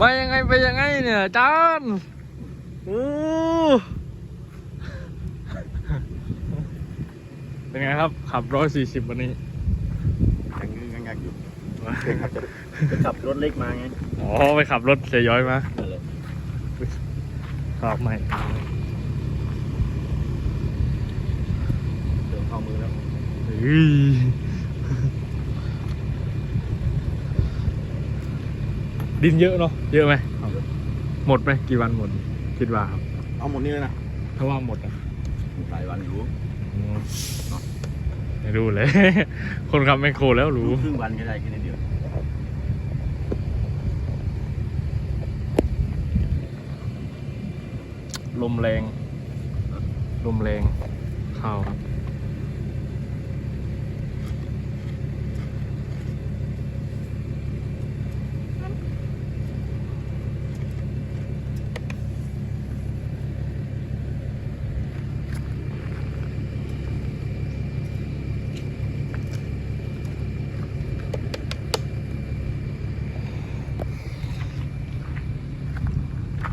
มายังไงไปยังไงเนี่ยอาจารย์โอ้เป็นไงครับ ขับร้อยสี่สิบวันนี้ยังงึงงักอยู่ขับจะจะขับรถเล็กมาไง อ๋อ ไปขับรถเสียย้อยมานั่นแหละครับไม่เดินเข้ามือแล้ว เฮ้ย ดินเยอะเนาะเยอะไหมเอาเลยหมดไหมกี่วันหมด คิดว่าครับเอาหมดนี่เลยนะถ้าว่าหมดอะหลายวันอยู่ไม่รู้เลย คนขับแมคโครแล้วรู้ครึ่งวันก็ได้แค่นี้เดียวลมแรง ลมแรงเข้าวครับ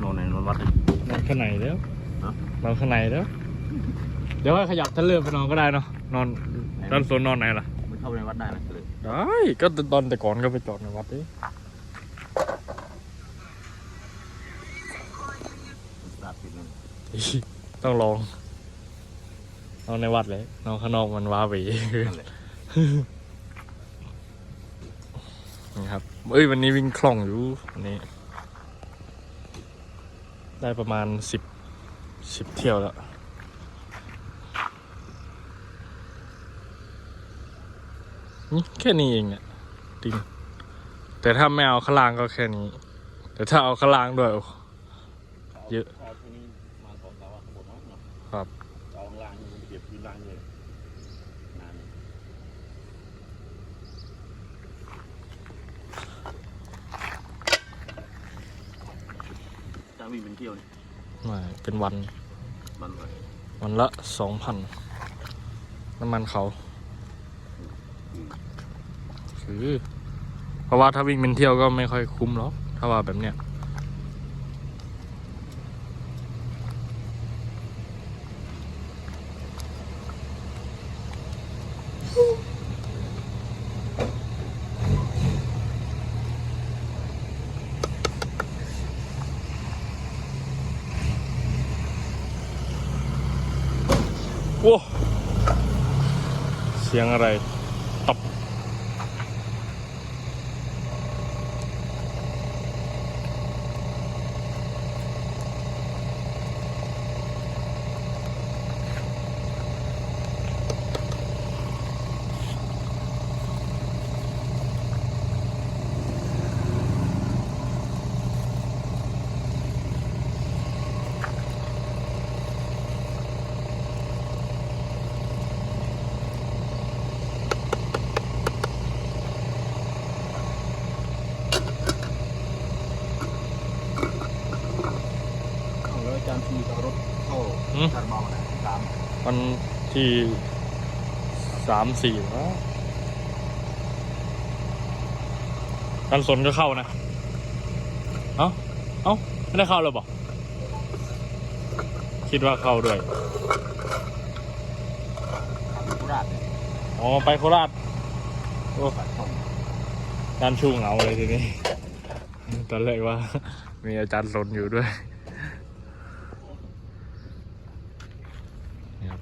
นอนในนอน วัดเลย นอนข้างในแล้วฮะ นอนข้างในแล้ว เดี๋ยวให้ขยับทะเลื่อนไปนอนก็ได้เนาะ นอนด้านโซนนอนไหนล่ะไม่เข้าไปในวัดได้นะเลยได้ ก็ตอนแต่ก่อนก็ไปจอดในวัดดิตาปิดนั่นต้องลองนอนในวัดเลยนอนข้างนอกมันว้าหวีนั่นแหละนี่ครับ เอ้ยวันนี้วิ่งคล่องอยู่วันนี้ ได้ประมาณสิบสิบเที่ยวแล้วนี่แค่นี้เองอะจริงแต่ถ้าไม่เอาข้างล่างก็แค่นี้ แต่ถ้าเอาข้างล่างด้วยโอ้เยอะเอาที่นี่มาสองสามวันขบวนเนาะเนาะครับเอาข้างล่างนี่เก็บพื้นล่างเลยนานจะ วิ่งเป็นเที่ยวนี่ไม่เป็นวันมันเลยวันละสองพันน้ำมันเขาคือเพราะว่าถ้าวิ่งเป็นเที่ยวก็ไม่ค่อยคุ้มหรอกถ้าว่าแบบเนี้ย โอ้เสียงอะไรตับเอาแล้วอาจารย์ทีเอารถเข้า หืม คาร์บาวนะตาม วันที่สามสี่วะกันสนก็เข้านะ เอ้า เอ้า ไม่ได้เข้าเลยบอก คิดว่าเข้าด้วยโคราชเนี่ยอ๋อ ไปโคราชโอ้ปากช่องด้านชูเหงาเลยทีนี้ตอนแรกว่ามีอาจารย์สนอยู่ด้วยนี่ครับ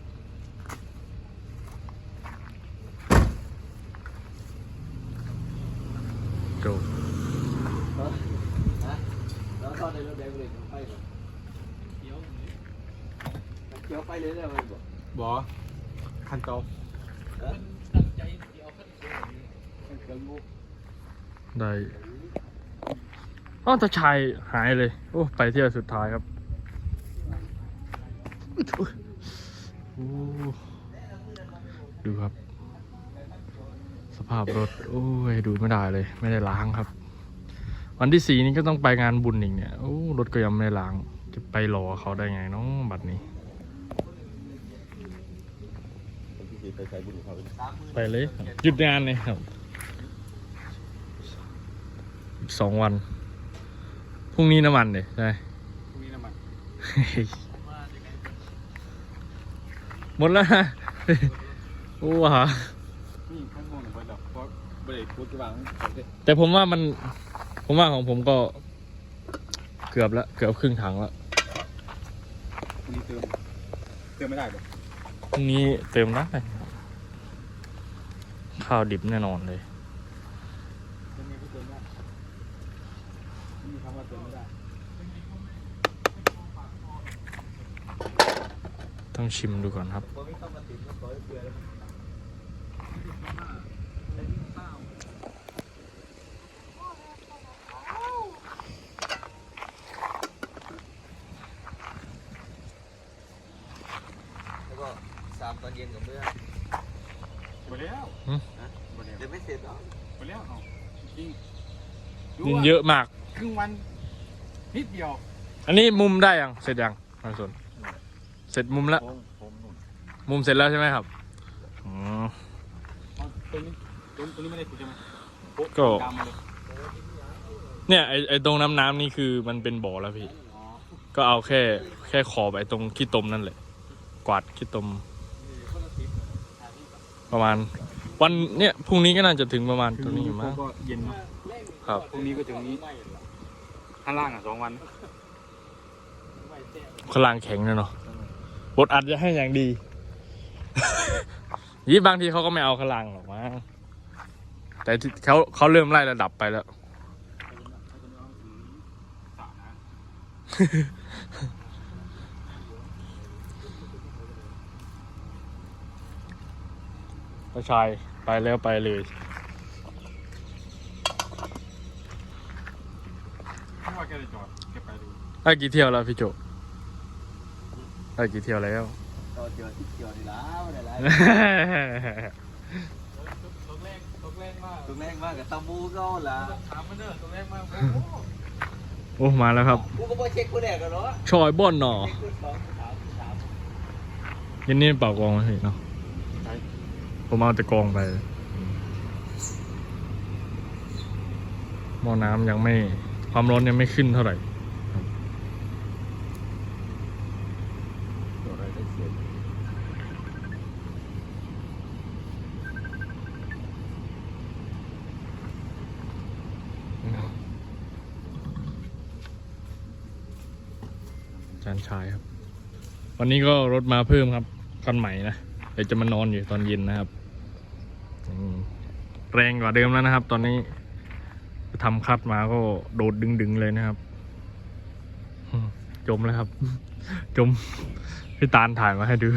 โจ แล้วตอนในรถแดงเลยไปก่อนเขียวเขียวไปเลยได้ไหมบอกบอคันโตตั้งใจเขียวขึ้นเขียวงูได้อ้าวตาชายหายเลย โอ้ ไปเที่ยวสุดท้ายครับโอ้ดูครับ สภาพรถ โอ้ย ดูไม่ได้เลย ไม่ได้ล้างครับ วันที่สี่นี้ก็ต้องไปงานบุญอีกเนี่ย โอ้ รถก็ยังไม่ได้ล้าง จะไปรอเขาได้ไงเน้องบัตรนี้คนที่สี่ไปใช้บุญของเขาเลยไปเลยครับหยุดงานเลยครับ อีกสองวัน พรุ่งนี้น้ำมันเลยใช่ไหมพรุ่งนี้น้ำมัน หมดแล้วนะโอ้หา นี่ข้างบนของเรา เพราะเบรกพูดที่วางแต่ผมว่ามัน ผมว่าของผมก็ เกือบแล้วเกือบครึ่งถังแล้วพรุ่งนี้เติมเติมไม่ได้หรอพรุ่งนี้เติมได้ข้าวดิบแน่นอนเลยเติมไงก็เติมได้ไม่มีคำว่าเติมไม่ได้ต้องชิมดูก่อนครับ ผมไม่ต้องมาติดก็ขอให้เกลือแล้วแล้วก็สามตอนเย็นกับเมื่อ หมดแล้ว หืม ฮะหมดแล้ว เดี๋ยวไม่เสร็จหรอกหมดแล้วเอาจริงดินเยอะมาก ครึ่งวันนิดเดียวอันนี้มุมได้ยังเสร็จยังบางส่วนเสร็จมุมแล้ว ผมผมหนุนมุมเสร็จแล้วใช่ไหมครับอ๋อเอาตัวนี้ตัวตัวนี้ไม่ได้ขุดใช่ไหมโป๊ะก็ ดำมาเลยเนี่ยไอไอตรงน้ำน้ำนี่คือมันเป็นบ่อแล้วพี่ อ๋อก็เอาแค่แค่ขอบไอตรงขี้ตมนั่นแหละ กวาดขี้ตม ประมาณ วันเนี่ยพรุ่งนี้ก็น่าจะถึงประมาณตรงนี้อยู่มั้งก็เย็นเนาะครับพรุ่งนี้ก็ถึงนี้ข้างล่างอะสองวันขางลางแข็งเลยเนาะบดอัดจะให้อย่างดียี่บางทีเขาก็ไม่เอาขางลางหรอกมั้งแต่ที่เขาเขาเริ่มไล่ระดับไปแล้ว ผู้ชายไปแล้วไปเลยไม่ว่าแกจะจอดแกไปดูได้กี่เที่ยวแล้วพี่โจได้กี่เที่ยวแล้วก็เจอที่เกี่ยวนี่แล้วได้แล้วตกแรงตกแรงมากตรงแรกมากกับตะมูก็ละถามมันเนอะตกแรงมากโอ้มาแล้วครับ กูก็บ่เช็คกูแดกกันเนาะชอยบ่อนหนอเช็คกูสองสามสามยันนี่เป่ากองไหมพี่เนาะ ผมเอาต่กองไป หม้อน้ำยังไม่ ความร้อนยังไม่ขึ้นเท่าไหร่ตัวอะไรได้เสียจานชายครับ วันนี้ก็รถมาเพิ่มครับคันใหม่นะเดี๋ยวจะมานอนอยู่ตอนเย็นนะครับ แรงกว่าเดิมแล้วนะครับ ตอนนี้ทำคัดมาก็โดดดึงๆเลยนะครับจมแล้วครับ จมพี่ตาลถ่ายมาให้ดู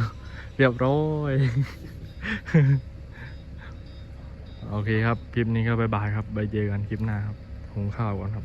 เรียบร้อย โอเคครับ คลิปนี้ก็บายบายครับไปเจอกันคลิปหน้าครับหุงข้าวก่อนครับ